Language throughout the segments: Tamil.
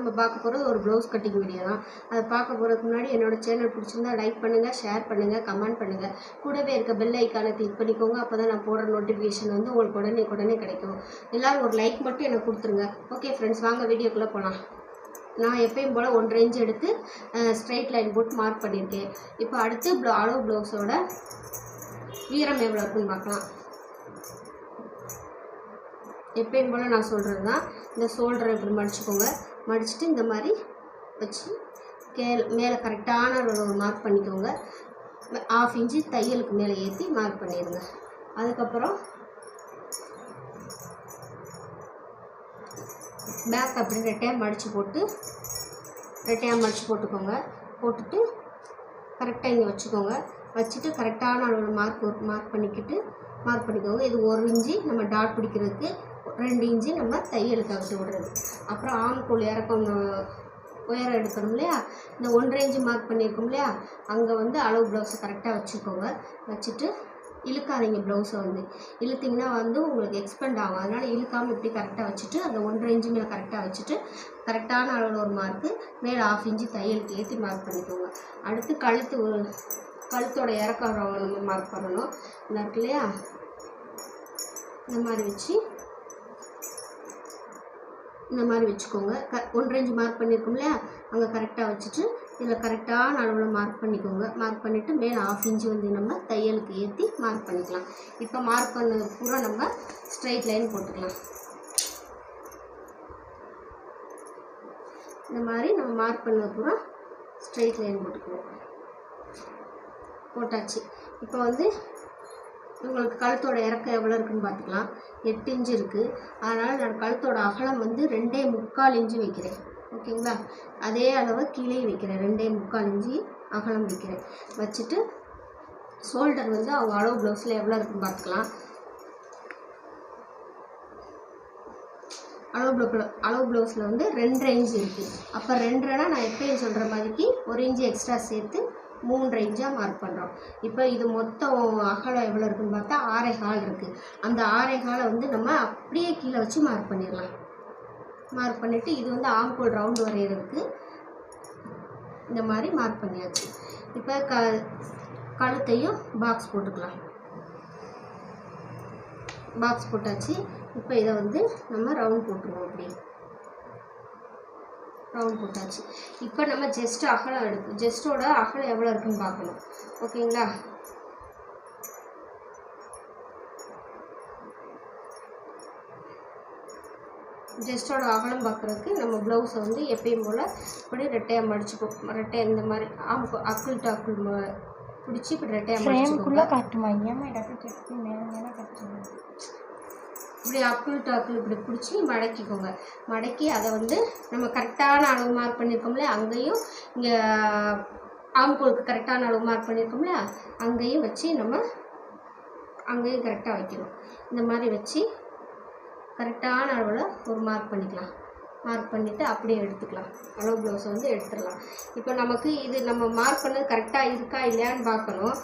நம்ம பார்க்க போகிறது ஒரு ப்ளவுஸ் கட்டிங் வீடியோ தான். அதை பார்க்க போகிறதுக்கு முன்னாடி என்னோட சேனல் பிடிச்சிருந்தா லைக் பண்ணுங்கள் ஷேர் பண்ணுங்கள் கமெண்ட் பண்ணுங்கள் கூடவே இருக்க பெல் ஐக்கானை கிளிக் பண்ணிக்கோங்க. அப்போ தான் நான் போடுற நோட்டிஃபிகேஷன் வந்து உங்களுக்கு உடனே உடனே கிடைக்கும். எல்லோரும் ஒரு லைக் மட்டும் எனக்கு கொடுத்துருங்க. ஓகே ஃப்ரெண்ட்ஸ் வாங்க வீடியோக்குள்ளே போகலாம் நான் எப்பயும் போல் ஒன் ரேஞ்ச் எடுத்து ஸ்ட்ரைட் லைன் போட்டு மார்க் பண்ணியிருக்கேன் இப்போ அடுத்து ப்ளோ அளவு ப்ளவுஸோட வீரம் எவ்வளோ இருக்குன்னு பார்க்கலாம். எப்பயும் போல் நான் சொல்கிறது தான் இந்த ஷோல்டரை இப்படி மடிச்சுக்கோங்க. மடிச்சுட்டு இந்த மாதிரி வச்சு கே மேலே கரெக்டான ஒரு மார்க் பண்ணிக்கோங்க. ஆஃப் இன்ச்சு தையலுக்கு மேலே ஏற்றி மார்க் பண்ணிடுங்க அதுக்கப்புறம் பேக் அப்படி ரெட்டையாக மடித்து போட்டு ரெட்டையாக மடித்து போட்டுக்கோங்க. போட்டுட்டு கரெக்டாக இங்கே வச்சுக்கோங்க. வச்சுட்டு கரெக்டான அளவில் மார்க் மார்க் பண்ணிக்கிட்டு மார்க் பண்ணிக்கோங்க. இது ஒரு இன்ச்சு நம்ம டாட் பிடிக்கிறதுக்கு ரெண்டு இன்ச்சு நம்ம தையலுக்கு அவிட்டு விடுறது. அப்புறம் ஆம்கோல் இறக்கம் உயரம் எடுக்கணும் இல்லையா? இந்த ஒன்றரை இன்ச்சு மார்க் பண்ணியிருக்கோம் இல்லையா? அங்கே வந்து அளவு ப்ளவுஸை கரெக்டாக வச்சுக்கோங்க. வச்சுட்டு இழுக்காதீங்க ப்ளவுஸை வந்து. இழுத்திங்கன்னா வந்து உங்களுக்கு எக்ஸ்பெண்ட் ஆகும். அதனால் இழுக்காமல் இப்படி கரெக்டாக வச்சுட்டு அந்த ஒன்றரை இன்ச்சு மேலே கரெக்டாக வச்சுட்டு கரெக்டான அளவில் ஒரு மார்க்கு மேலே ஆஃப் இன்ச்சு தையலுக்கு ஏற்றி மார்க் பண்ணிக்கோங்க. அடுத்து கழுத்து கழுத்தோட இறக்கம் நம்ம மார்க் பண்ணணும். இந்த இருக்கு இல்லையா? இந்த மாதிரி வச்சு இந்த மாதிரி வச்சுக்கோங்க. க ஒன்றரை இன்ச்சு மார்க் பண்ணியிருக்கோம் இல்லையா? அங்கே கரெக்டாக வச்சுட்டு இதில் கரெக்டான அளவில் மார்க் பண்ணிக்கோங்க. மார்க் பண்ணிவிட்டு மேலே ஆஃப் இன்ச்சு வந்து நம்ம தையலுக்கு ஏற்றி மார்க் பண்ணிக்கலாம். இப்போ மார்க் பண்ணது பூரா நம்ம ஸ்ட்ரைட் லைன் போட்டுக்கலாம். இந்த மாதிரி நம்ம மார்க் பண்ணது பூரா ஸ்ட்ரைட் லைன் போட்டுக்குவோம். போட்டாச்சு. இப்போ வந்து உங்களுக்கு கழுத்தோட இறக்கம் எவ்வளோ இருக்குன்னு பார்த்துக்கலாம். எட்டு இன்ச்சு இருக்குது அதனால் நான் கழுத்தோட அகலம் வந்து ரெண்டே முக்கால் இன்ச்சு வைக்கிறேன். ஓகேங்களா? அதே அளவு கீழே வைக்கிறேன். ரெண்டே முக்கால் இன்ச்சு அகலம் வைக்கிறேன். வச்சுட்டு ஷோல்டர் வந்து அவங்க அளவு ப்ளவுஸில் எவ்வளோ இருக்குன்னு பார்த்துக்கலாம். அளவு ப்ளவு அளவு ப்ளவுஸில் வந்து ரெண்டரை இன்ச்சு இருக்குது அப்போ ரெண்டரைனா நான் எப்பயும் சொல்கிற மாதிரிக்கு ஒரு இன்ச்சு எக்ஸ்ட்ரா சேர்த்து மூணு ரேஞ்சாக மார்க் பண்ணுறோம் இப்போ இது மொத்தம் அகலம் எவ்வளோ இருக்குன்னு பார்த்தா ஆறே கால் இருக்குது அந்த ஆறே காலை வந்து நம்ம அப்படியே கீழே வச்சு மார்க் பண்ணிடலாம். மார்க் பண்ணிவிட்டு இது வந்து ஆம்கோல் ரவுண்டு வரைகிறதுக்கு இந்த மாதிரி மார்க் பண்ணியாச்சு. இப்போ க கழுத்தையும் பாக்ஸ் போட்டுக்கலாம். பாக்ஸ் போட்டாச்சு. இப்போ இதை வந்து நம்ம ரவுண்ட் போட்டுருவோம் அப்படி ரவுண்ட் போட்டாச்சு. இப்போ நம்ம ஜஸ்ட் அகலம் எடுக்கும் ஜஸ்ட்டோட அகலம் எவ்வளோ இருக்குன்னு பார்க்கணும் ஓகேங்களா? ஜஸ்ட்டோட அகலம் பார்க்குறதுக்கு நம்ம ப்ளவுஸை வந்து எப்பயும் போல் இப்படி ரெட்டையாக மடிச்சுக்கோ ரெட்டையாக இந்த மாதிரி ஆம் அக்குள் டு அக்குள் ம- பிடிச்சி இப்படி ரெட்டையாக மடிச்சுக்கோங்க காட்டுமா? ஏமா கட்டி மேலே மேலே கட்டுறேன் இப்படி அக்குள் டாக்குள் இப்படி பிடிச்சி மடக்கிக்கோங்க. மடக்கி அதை வந்து நம்ம கரெக்டான அளவு மார்க் பண்ணியிருக்கோம்ல அங்கேயும் இங்கே ஆம்பூலுக்கு கரெக்டான அளவு மார்க் பண்ணியிருக்கோம்ல அங்கேயும் வச்சு நம்ம அங்கேயும் கரெக்டாக வைக்கணும். இந்த மாதிரி வச்சு கரெக்டான அளவில் ஒரு மார்க் பண்ணிக்கலாம். மார்க் பண்ணிவிட்டு அப்படியே எடுத்துக்கலாம். அளவு ப்ளவுஸை வந்து எடுத்துடலாம். இப்போ நமக்கு இது நம்ம மார்க் பண்ணது கரெக்டாக இருக்கா இல்லையான்னு பார்க்கணும்.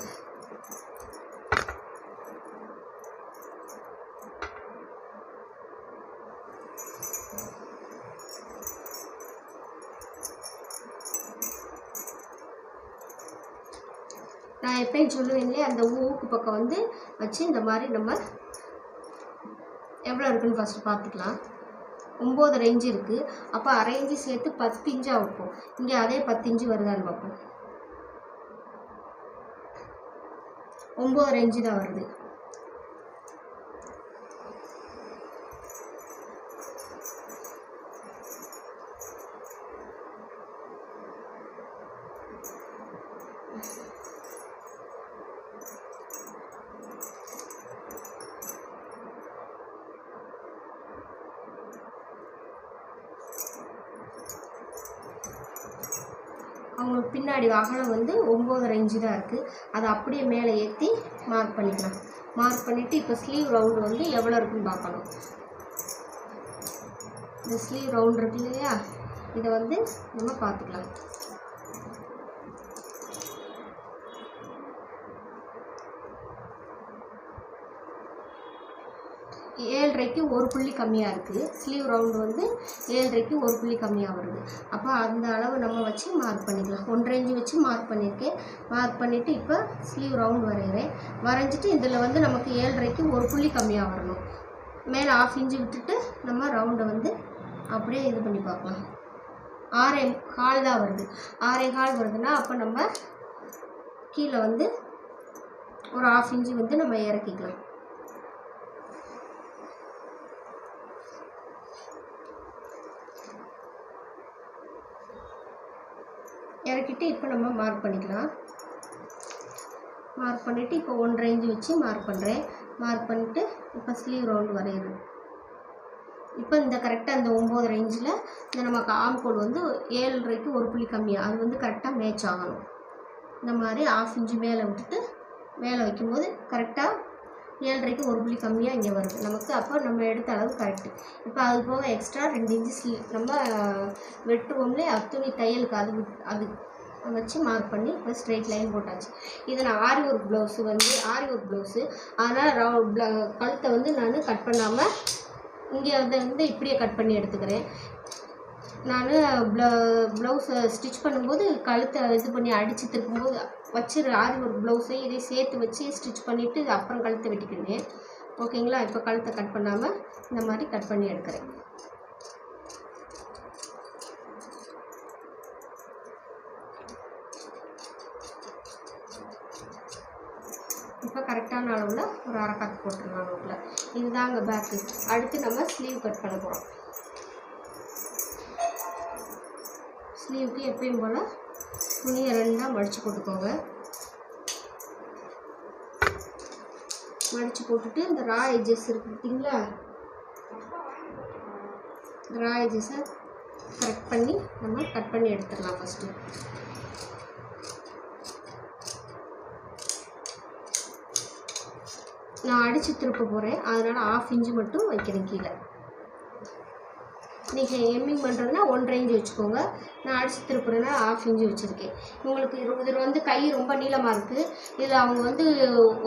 நான் எப்பயும் சொல்லுவேன் இல்லையா அந்த ஊக்கு பக்கம் வந்து வச்சு இந்த மாதிரி நம்ம எவ்வளோ இருக்குன்னு ஃபஸ்ட்டு பார்த்துக்கலாம். ஒம்பது ரேஞ்சு இருக்குது அப்போ அரை இஞ்சு சேர்த்து பத்து இஞ்சாக வைப்போம். இங்கே அதே பத்து இஞ்சு வருதான்னு பார்ப்போம். ஒம்பது ரேஞ்சு தான் வருது. பின்னாடி அகலம் வந்து ஒம்பது இன்ச்சு தான் இருக்குது அதை அப்படியே மேலே ஏற்றி மார்க் பண்ணிக்கலாம். மார்க் பண்ணிவிட்டு இப்போ ஸ்லீவ் ரவுண்டு வந்து எவ்வளோ இருக்குன்னு பார்க்கணும். இந்த ஸ்லீவ் ரவுண்ட் இருக்கு இல்லையா? இதை வந்து நம்ம பார்த்துக்கலாம். ஏழரைக்கு ஒரு புள்ளி கம்மியாக இருக்குது. ஸ்லீவ் ரவுண்டு வந்து ஏழரைக்கு ஒரு புள்ளி கம்மியாக வருது. அப்போ அந்த அளவு நம்ம வச்சு மார்க் பண்ணிக்கலாம். ஒன்றரை இன்ச்சு வச்சு மார்க் பண்ணியிருக்கேன். மார்க் பண்ணிவிட்டு இப்போ ஸ்லீவ் ரவுண்டு வரைகிறேன். வரைஞ்சிட்டு இதில் வந்து நமக்கு ஏழரைக்கு ஒரு புள்ளி கம்மியாக வரணும். மேலே ஆஃப் இன்ச்சு விட்டுட்டு நம்ம ரவுண்டை வந்து அப்படியே இது பண்ணி பார்க்கலாம். ஆறே கால் தான் வருது. ஆறே கால் வருதுன்னா அப்போ நம்ம கீழே வந்து ஒரு ஆஃப் இன்ச்சு வந்து நம்ம இறக்கிக்கலாம். பண்ணிவிட்டு இப்போ நம்ம மார்க் பண்ணிக்கலாம். மார்க் பண்ணிவிட்டு இப்போ ஒன்றரை இன்ச்சு வச்சு மார்க் பண்ணுறேன் மார்க் பண்ணிவிட்டு இப்போ ஸ்லீவ் ரவுண்டு வரையிறது இப்போ இந்த கரெக்டாக இந்த ஒம்பது ரேஞ்சில் இந்த நமக்கு ஆம் கோடு வந்து ஏழரைக்கு ஒரு புள்ளி கம்மியாக அது வந்து கரெக்டாக மேட்ச் ஆகணும். இந்த மாதிரி ஆஃப் இன்ச்சு மேலே விட்டுட்டு மேலே வைக்கும்போது கரெக்டாக ஏழரைக்கு ஒரு புள்ளி கம்மியாக இங்கே வருது. நமக்கு அப்போ நம்ம எடுத்த அளவு கரெக்டு இப்போ அது போக எக்ஸ்ட்ரா ரெண்டு இன்ச்சு நம்ம வெட்டுவோம்லே துணி தையலுக்கு அது அது வச்சு மார்க் பண்ணி இப்போ ஸ்ட்ரெயிட் லைன் போட்டாச்சு. இது நான் ஆரி ஒர்க் ப்ளவுஸு வந்து ஆரி ஒர்க் ப்ளவுஸு அதனால் ரவு ப்ள- கழுத்தை வந்து நான் கட் பண்ணாமல் இங்கே வந்து வந்து இப்படியே கட் பண்ணி எடுத்துக்கிறேன். நான் ப்ள ப்ளவுஸை ஸ்டிச் பண்ணும்போது கழுத்தை இது பண்ணி அடித்து திருப்பும்போது வச்சு ஆரி ஒர்க் ப்ளவுஸை இதை சேர்த்து வச்சு ஸ்டிச் பண்ணிவிட்டு அப்புறம் கழுத்தை வெட்டிக்கிடுவேன். ஓகேங்களா இப்போ கழுத்தை கட் பண்ணாமல் இந்த மாதிரி கட் பண்ணி எடுக்கிறேன். இப்போ கரெக்டான அளவில் ஒரு அரைக்காத்து போட்டுருலாம் நோட்டில் இதுதாங்க பேக்கு அடுத்து நம்ம ஸ்லீவ் கட் பண்ண போகிறோம் ஸ்லீவுக்கு எப்பயும் போல் துணியை ரெண்டாக மடித்து போட்டுக்கோங்க. மடித்து போட்டுட்டு இந்த ரா எஜஸ் இருக்கு பார்த்தீங்களா ரா எஜஸை கரெக்ட் பண்ணி நம்ம கட் பண்ணி எடுத்துடலாம் ஃபஸ்ட்டு நான் அடித்து திருப்ப போகிறேன் அதனால் ஆஃப் இன்ச்சு மட்டும் வைக்கிறேன் கீழே. நீங்கள் எம்மிங் பண்ணுறதுனா ஒன்றரை இன்ச்சு வச்சுக்கோங்க. நான் அடித்து திருப்புறேன்னா ஆஃப் இன்ச்சு வச்சுருக்கேன். உங்களுக்கு இது இதில் வந்து கை ரொம்ப நீளமாக இருக்குது இதில் அவங்க வந்து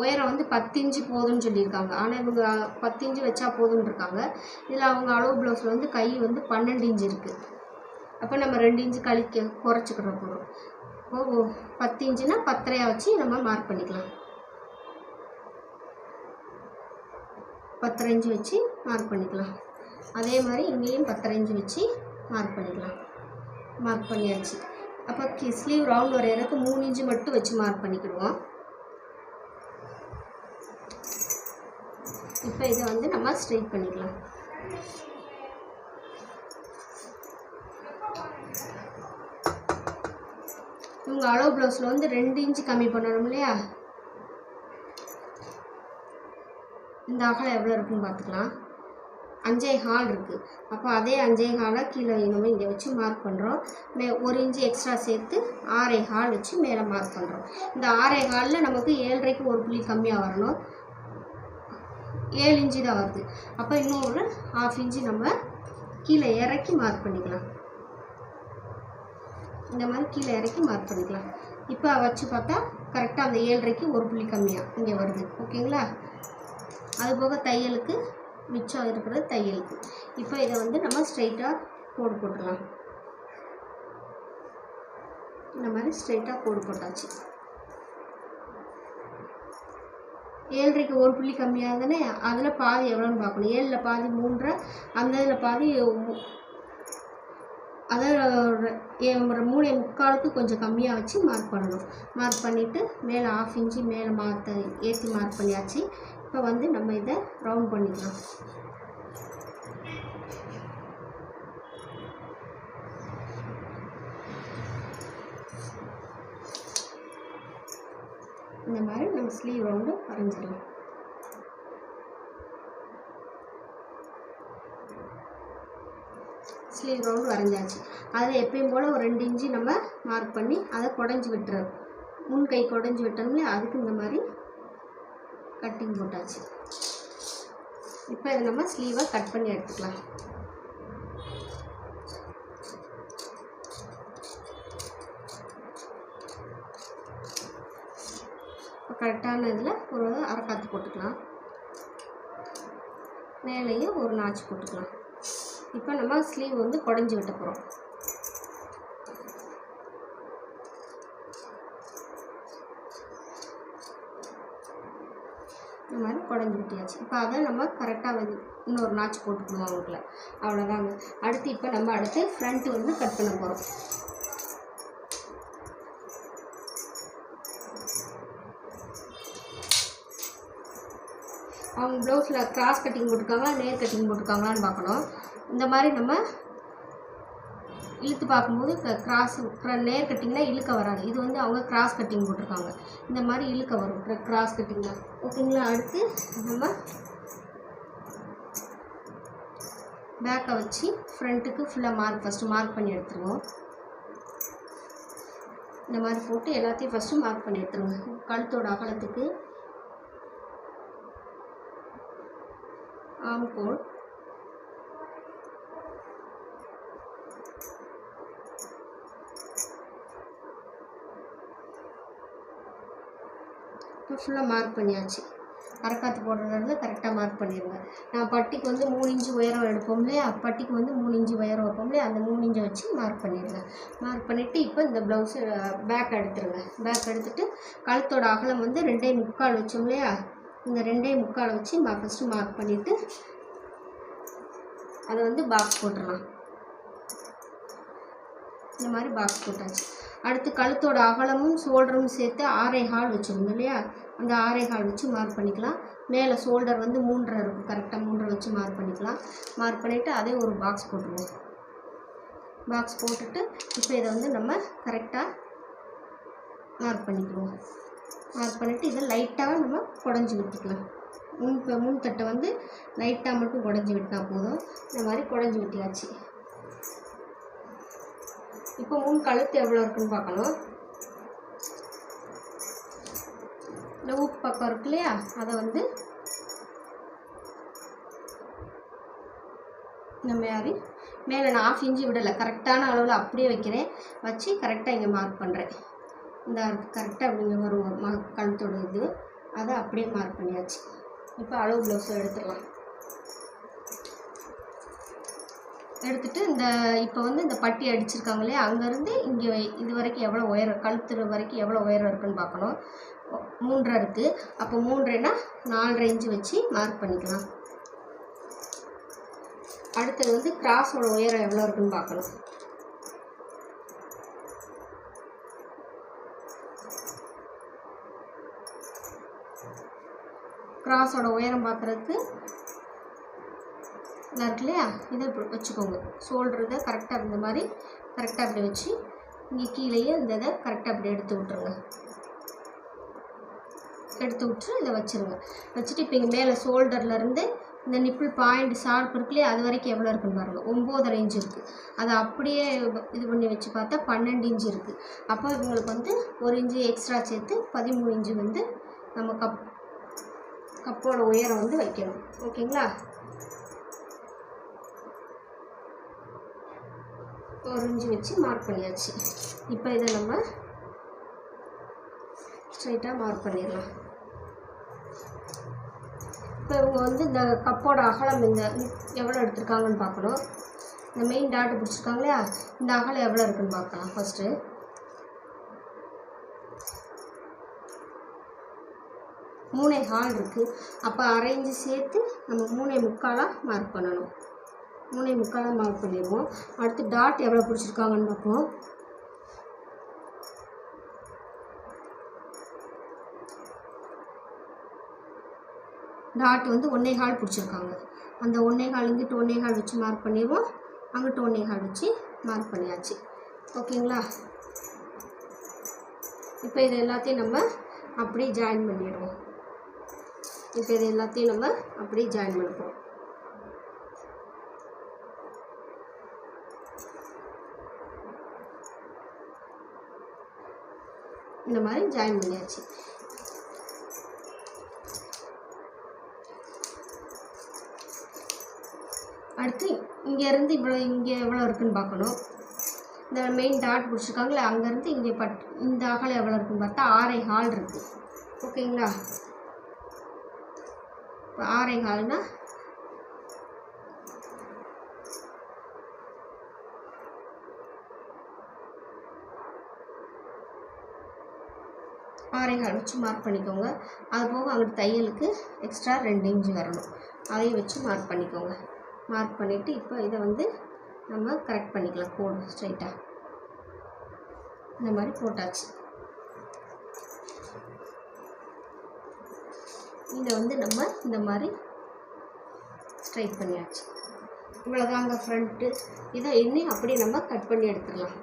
உயரம் வந்து பத்து இன்ச்சு போதும்னு சொல்லியிருக்காங்க. ஆனால் இவங்க பத்து இன்ச்சு வச்சா போதும்னு இருக்காங்க இதில் அவங்க அளவு ப்ளவுஸில் வந்து கை வந்து பன்னெண்டு இன்ச்சு இருக்குது அப்போ நம்ம ரெண்டு இன்ச்சு கழிக்க குறைச்சிக்கிற போகிறோம் ஓ பத்து இன்ச்சுனா பத்தரையாக வச்சு நம்ம மார்க் பண்ணிக்கலாம். பத்தரை இன்ச்சு வச்சு மார்க் பண்ணிக்கலாம். அதே மாதிரி இங்கேயும் பத்தரை இன்ச்சு வச்சு மார்க் பண்ணிக்கலாம். மார்க் பண்ணியாச்சு. அப்போ கி ஸ்லீவ் ரவுண்ட் வரையறதுக்கு மூணு இன்ச்சு மட்டும் வச்சு மார்க் பண்ணிக்கிடுவோம். இப்போ இதை வந்து நம்ம ஸ்ட்ரைட் பண்ணிக்கலாம். இவங்க அளவு ப்ளவுஸில் வந்து ரெண்டு இன்ச்சு கம்மி பண்ணணும் இல்லையா? இந்த அகலம் எவ்வளோ இருக்குன்னு பார்த்துக்கலாம். அஞ்சே ஹால் இருக்குது அப்போ அதே அஞ்சே ஹாலை கீழே நம்ம இங்கே வச்சு மார்க் பண்ணுறோம் மே ஒரு இன்ச்சு எக்ஸ்ட்ரா சேர்த்து ஆறே ஹால் வச்சு மேலே மார்க் பண்ணுறோம் இந்த ஆறே ஹாலில் நமக்கு ஏழரைக்கு ஒரு புள்ளி கம்மியாக வரணும். ஏழு இன்ச்சு தான் வருது. அப்போ இன்னும் ஒரு ஹாஃப் இன்ச்சு நம்ம கீழே இறக்கி மார்க் பண்ணிக்கலாம். இந்த மாதிரி கீழே இறக்கி மார்க் பண்ணிக்கலாம். இப்போ வச்சு பார்த்தா கரெக்டாக அந்த ஏழரைக்கு ஒரு புள்ளி கம்மியாக இங்கே வருது. ஓகேங்களா? அது போக தையலுக்கு மிச்சம் இருக்கிறது தையலுக்கு. இப்போ இதை வந்து நம்ம ஸ்ட்ரைட்டாக கோடு போட்டுடலாம். இந்த மாதிரி ஸ்ட்ரைட்டாக கோடு போட்டாச்சு. ஏழரைக்கு ஒரு புள்ளி கம்மியாக தானே அதில் பாதி எவ்வளோன்னு பார்க்கணும். ஏழில் பாதி மூன்றரை அந்த இதில் பாதி அதாவது மூணு முக்காலுக்கு கொஞ்சம் கம்மியாக வச்சு மார்க் பண்ணணும். மார்க் பண்ணிவிட்டு மேலே ஆஃப் இன்ச்சு மேலே மாற்ற ஏற்றி மார்க் பண்ணியாச்சு. இப்போ வந்து நம்ம இதை ரவுண்ட் பண்ணிக்கலாம் இந்த மாதிரி நம்ம ஸ்லீவ் ரவுண்டு வரைஞ்சிடலாம் ஸ்லீவ் ரவுண்டு வரைஞ்சாச்சு அதில் எப்பயும் போல் ஒரு ரெண்டு இன்ச்சு நம்ம மார்க் பண்ணி அதை குடஞ்சி விட்டுறோம் முன் கை குடஞ்சி விட்டோம்ல அதுக்கு இந்த மாதிரி கட்டிங் போட்டாச்சு. இப்போ இதை நம்ம ஸ்லீவை கட் பண்ணி எடுத்துக்கலாம். இப்போ கரெக்டான இதில் ஒரு அரைக்காத்து போட்டுக்கலாம். மேலேயும் ஒரு நாச்சு போட்டுக்கலாம். இப்போ நம்ம ஸ்லீவ் வந்து குடஞ்சி விட்ட போகிறோம் இந்த மாதிரி குடஞ்சி விட்டியாச்சு. இப்போ அதை நம்ம கரெக்டாக வந்து இன்னொரு நாச்சு போட்டுக்கணும் அவங்களுக்குள்ள அவ்வளோதாங்க அடுத்து இப்போ நம்ம அடுத்து ஃப்ரண்ட்டு வந்து கட் பண்ண போகிறோம் அவங்க ப்ளவுஸில் கிராஸ் கட்டிங் போட்டிருக்காங்களா நேர் கட்டிங் போட்டிருக்காங்களான்னு பார்க்கணும். இந்த மாதிரி நம்ம இழுத்து பார்க்கும்போது கிராஸ் நேர் கட்டிங்னா இழுக்க வராது. இது வந்து அவங்க கிராஸ் கட்டிங் போட்டிருக்காங்க. இந்த மாதிரி இழுக்க வரும். கிராஸ் கட்டிங்னா ஓகேங்களா அடுத்து நம்ம பேக்கை வச்சு ஃப்ரண்ட்டுக்கு ஃபுல்லாக மார்க் ஃபஸ்ட்டு மார்க் பண்ணி எடுத்துருவோம். இந்த மாதிரி போட்டு எல்லாத்தையும் ஃபஸ்ட்டு மார்க் பண்ணி எடுத்துருங்க கழுத்தோட அகலத்துக்கு ஆம்கோல் இப்போ ஃபுல்லாக மார்க் பண்ணியாச்சு. அரைக்காத்து போடுறதுல கரெக்டாக மார்க் பண்ணிடுங்க. நான் பட்டிக்கு வந்து மூணு இன்ச்சு உயரம் எடுப்போம் இல்லையா? பட்டிக்கு வந்து மூணு இன்ச்சு உயரம் வைப்போம் இல்லையா? அந்த மூணு இன்ச்சை வச்சு மார்க் பண்ணிடுங்க. மார்க் பண்ணிவிட்டு இப்போ இந்த ப்ளவுஸு பேக் எடுத்துருங்க. பேக் எடுத்துகிட்டு கழுத்தோட அகலம் வந்து ரெண்டே முக்கால் வச்சோம் இல்லையா? இந்த ரெண்டே முக்கால் வச்சு மா ஃபஸ்ட்டு மார்க் பண்ணிவிட்டு அதை வந்து பாக்ஸ் போட்டுடலாம் இந்த மாதிரி பாக்ஸ் போட்டாச்சு. அடுத்து கழுத்தோட அகலமும் ஷோல்டரும் சேர்த்து ஆறே ஹால் வச்சுருந்தோம் இல்லையா? அந்த ஆரேஹால் வச்சு மார்க் பண்ணிக்கலாம். மேலே ஷோல்டர் வந்து மூன்றரை இருக்கும். கரெக்டாக மூன்றரை வச்சு மார்க் பண்ணிக்கலாம். மார்க் பண்ணிவிட்டு அதே ஒரு பாக்ஸ் போட்டுருவோம். பாக்ஸ் போட்டுட்டு இப்போ இதை வந்து நம்ம கரெக்டாக மார்க் பண்ணிக்குவோம் மார்க் பண்ணிவிட்டு இதை லைட்டாக நம்ம குடஞ்சி விட்டுக்கலாம். முன் இப்போ முன் தட்டை வந்து லைட்டாக மட்டும் குடஞ்சி விட்டால் போதும். இந்த மாதிரி குடஞ்சி விட்டியாச்சு. இப்போ முன் கழுத்து எவ்வளோ இருக்குன்னு பார்க்கணும் இந்த ஊக்கு பக்கம் இருக்கு இல்லையா? அதை வந்து இந்த மாதிரி மேலே நான் ஆஃப் இன்ச்சு விடலை. கரெக்டான அளவில் அப்படியே வைக்கிறேன். வச்சு கரெக்டாக இங்கே மார்க் பண்ணுறேன் இந்த கரெக்டாக அப்படிங்க வரும். ம கழுத்தோட இது. அதை அப்படியே மார்க் பண்ணியாச்சு. இப்போ அளவு ப்ளவுஸை எடுத்துடலாம். எடுத்துட்டு இந்த இப்போ வந்து இந்த பட்டி அடிச்சிருக்காங்க இல்லையா? அங்கேருந்து இங்கே இது வரைக்கும் எவ்வளோ உயரம் கழுத்து வரைக்கும் எவ்வளோ உயரம் இருக்குன்னு பார்க்கணும். மூன்றரை இருக்குது அப்போ மூன்றரைனா நாலரை இன்ச்சு வச்சு மார்க் பண்ணிக்கலாம். அடுத்தது வந்து கிராஸோட உயரம் எவ்வளோ இருக்குன்னு பார்க்கணும் கிராஸோட உயரம் பார்க்குறதுக்கு இதா இருக்கு இல்லையா? இதை இப்படி வச்சுக்கோங்க. ஷோல்டர் இதை கரெக்டாக இந்த மாதிரி கரெக்டாக அப்படி வச்சு இங்கே கீழேயே இந்த இதை கரெக்டாக அப்படி எடுத்து விட்ருங்க எடுத்து விட்டு இதை வச்சுருங்க. வச்சுட்டு இப்போ இங்கே மேலே ஷோல்டர்லேருந்து இந்த நிப்பிள் பாயிண்ட் ஷார்ப் இருக்குல்லையே அது வரைக்கும் எவ்வளோ இருக்குன்னு பாருங்கள் ஒம்போதரை இன்ச் இருக்குது அதை அப்படியே இது பண்ணி வச்சு பார்த்தா பன்னெண்டு இன்ச்சு இருக்குது அப்போ இவங்களுக்கு வந்து ஒரு இன்ச்சு எக்ஸ்ட்ரா சேர்த்து பதிமூணு இன்ச்சு வந்து நம்ம கப் கப்போட உயரம் வந்து வைக்கணும். ஓகேங்களா? ஒரு இன்ச்சு வச்சு மார்க் பண்ணியாச்சு. இப்போ இதை நம்ம ஸ்ட்ரைட்டாக மார்க் பண்ணிடலாம். இப்போ இவங்க வந்து இந்த கப்போட அகலம் இந்த எவ்வளோ எடுத்திருக்காங்கன்னு பார்க்கணும். இந்த மெயின் டாட் பிடிச்சிருக்காங்க இல்லையா? இந்த அகலம் எவ்வளோ இருக்குன்னு பார்க்கலாம் ஃபஸ்ட்டு மூணே ஹால் இருக்குது அப்போ அரைஞ்சு சேர்த்து நம்ம மூணே முக்காலாக மார்க் பண்ணணும். மூணே முக்காலாக மார்க் பண்ணிடுவோம். அடுத்து டாட் எவ்வளோ பிடிச்சிருக்காங்கன்னு பார்ப்போம். டாட் வந்து ஒன்றே கால் பிடிச்சிருக்காங்க. அந்த ஒன்றே கால் இங்கிட்டு ஒன்றே கால் வச்சு மார்க் பண்ணிடுவோம். அங்கிட்டு ஒன்றே கால் வச்சு மார்க் பண்ணியாச்சு. ஓகேங்களா? இப்போ இது எல்லாத்தையும் நம்ம அப்படியே ஜாயின் பண்ணிடுவோம். இப்போ இது எல்லாத்தையும் நம்ம அப்படியே ஜாயின் பண்ணிப்போம் இந்த மாதிரி ஜாயின் பண்ணியாச்சு. அடுத்து இங்கேருந்து இவ்வளோ இங்கே எவ்வளோ இருக்குதுன்னு பார்க்கணும். இந்த மெயின் டாட் பிடிச்சிருக்காங்களே அங்கேருந்து இங்கே பட் இந்த அகலம் எவ்வளோ இருக்குன்னு பார்த்தா ஆரை ஹால் இருக்குது ஓகேங்களா? இப்போ ஆரை ஹால்னால் ஆரைகால் வச்சு மார்க் பண்ணிக்கோங்க. அது போக அங்கிட்டு தையலுக்கு எக்ஸ்ட்ரா ரெண்டு இன்ச்சு வரணும். அதையும் வச்சு மார்க் பண்ணிக்கோங்க. மார்க் பண்ணிவிட்டு இப்போ இதை வந்து நம்ம கரெக்ட் பண்ணிக்கலாம் கோடு ஸ்ட்ரைட்டாக இந்த மாதிரி போட்டாச்சு. இதை வந்து நம்ம இந்த மாதிரி ஸ்ட்ரைட் பண்ணியாச்சு. இவ்வளோதாங்க ஃப்ரண்ட்டு இதை இன்னும் அப்படியே நம்ம கட் பண்ணி எடுத்துடலாம்.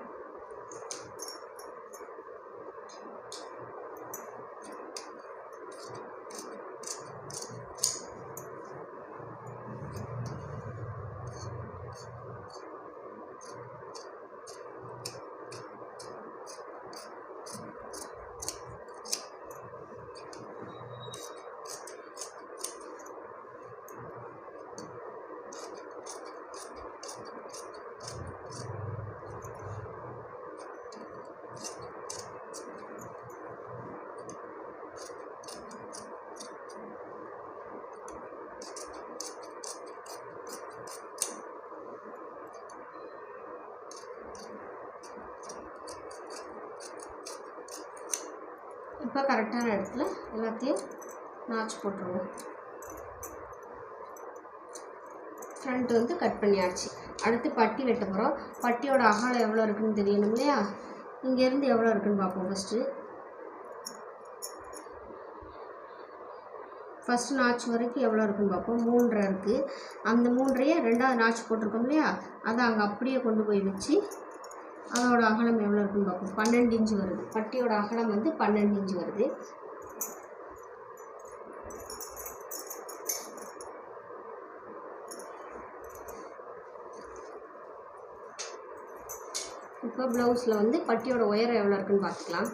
இப்போ கரெக்டான இடத்துல எல்லாத்தையும் நாச்சு போட்டுருவோம். ஃப்ரண்ட் வந்து கட் பண்ணியாச்சு. அடுத்து பட்டி வெட்ட போகிறோம் பட்டியோட அகலம் எவ்வளோ இருக்குதுன்னு தெரியணும் இல்லையா? இங்கேருந்து எவ்வளோ இருக்குதுன்னு பார்ப்போம் ஃபஸ்ட்டு ஃபஸ்ட்டு நாச்சு வரைக்கும் எவ்வளோ இருக்குன்னு பார்ப்போம். மூன்றரை இருக்குது அந்த மூன்றையே ரெண்டாவது நாச்சு போட்டிருக்கோம் இல்லையா? அதை அங்கே அப்படியே கொண்டு போய் வச்சு அதோட அகலம் எவ்வளோ இருக்குன்னு பார்ப்போம். பன்னெண்டு இன்ச்சு வருது. பட்டியோட அகலம் வந்து பன்னெண்டு இன்ச்சு வருது. இப்போ ப்ளவுஸில் வந்து பட்டியோட உயரம் எவ்வளோ இருக்குன்னு பார்த்துக்கலாம்.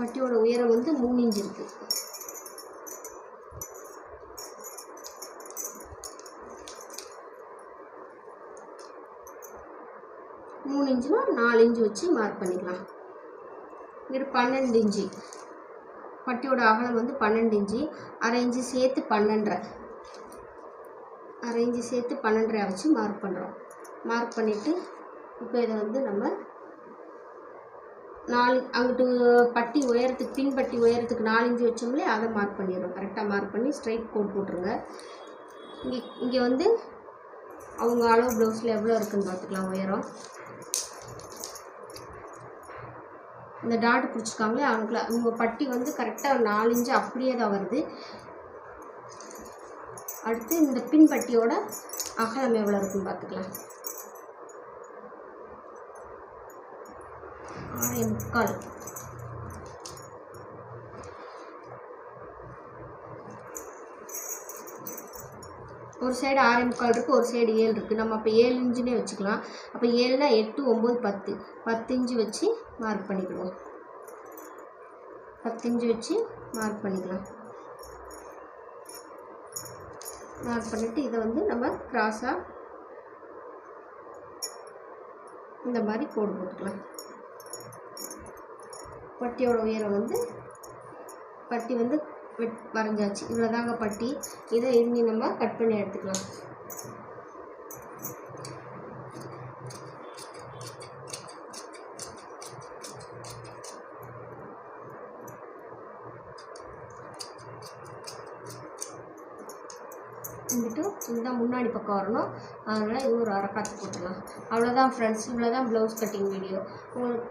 பட்டியோட உயரம் வந்து மூணு இன்ச்சு இருக்குது மூணு இன்ச்சுனா நாலு இன்ச்சு வச்சு மார்க் பண்ணிக்கலாம். இது பன்னெண்டு இன்ச்சு பட்டியோட அகலம் வந்து பன்னெண்டு இன்ச்சு அரை இன்ச்சு சேர்த்து பன்னெண்டரை. அரை இன்ச்சு சேர்த்து பன்னெண்டரை வச்சு மார்க் பண்ணுறோம் மார்க் பண்ணிவிட்டு இப்போ இதை வந்து நம்ம நாலு அங்கிட்டு பட்டி உயரத்துக்கு பின் பட்டி உயரத்துக்கு நாலு இன்ச்சு வச்சோம்லே அதை மார்க் பண்ணிடுறோம். கரெக்டாக மார்க் பண்ணி ஸ்ட்ரைட் கோட் போட்டுருங்க. இங்கே இங்கே வந்து அவங்க அளவு ப்ளவுஸில் எவ்வளோ இருக்குதுன்னு பார்த்துக்கலாம் உயரம். இந்த டாட் பிடிச்சிருக்காங்களே அவங்கள அவங்க பட்டி வந்து கரெக்டாக நாலு இன்ச்சு அப்படியே தான் வருது. அடுத்து இந்த பின் பட்டியோட அகலம் எவ்வளோ இருக்குன்னு பார்த்துக்கலாம். ஆறே முக்கால். ஒரு சைடு ஆறே முக்கால் இருக்குது ஒரு சைடு ஏழு இருக்குது நம்ம அப்போ ஏழு இன்ச்சுனே வச்சுக்கலாம். அப்போ ஏழுனா எட்டு ஒம்பது பத்து. பத்து இன்ச்சு வச்சு மார்க் பண்ணிக்கிடுவோம் பத்து இன்ச்சு வச்சு மார்க் பண்ணிக்கலாம். மார்க் பண்ணிவிட்டு இதை வந்து நம்ம கிராஸாக இந்த மாதிரி கோடு போட்டுக்கலாம். பட்டியோட உயரம் வந்து பட்டி வந்து வெட் வரைஞ்சாச்சு. இவ்வளோதாங்க பட்டி. இதை இனி நம்ம கட் பண்ணி எடுத்துக்கலாம். வந்துட்டு இதுதான் முன்னாடி பக்கம் வரணும். அதனால் இது ஒரு அரை காத்து போட்டுடலாம் அவ்வளோதான் ஃப்ரெண்ட்ஸ் இவ்வளோ தான் ப்ளவுஸ் கட்டிங் வீடியோ உங்களுக்கு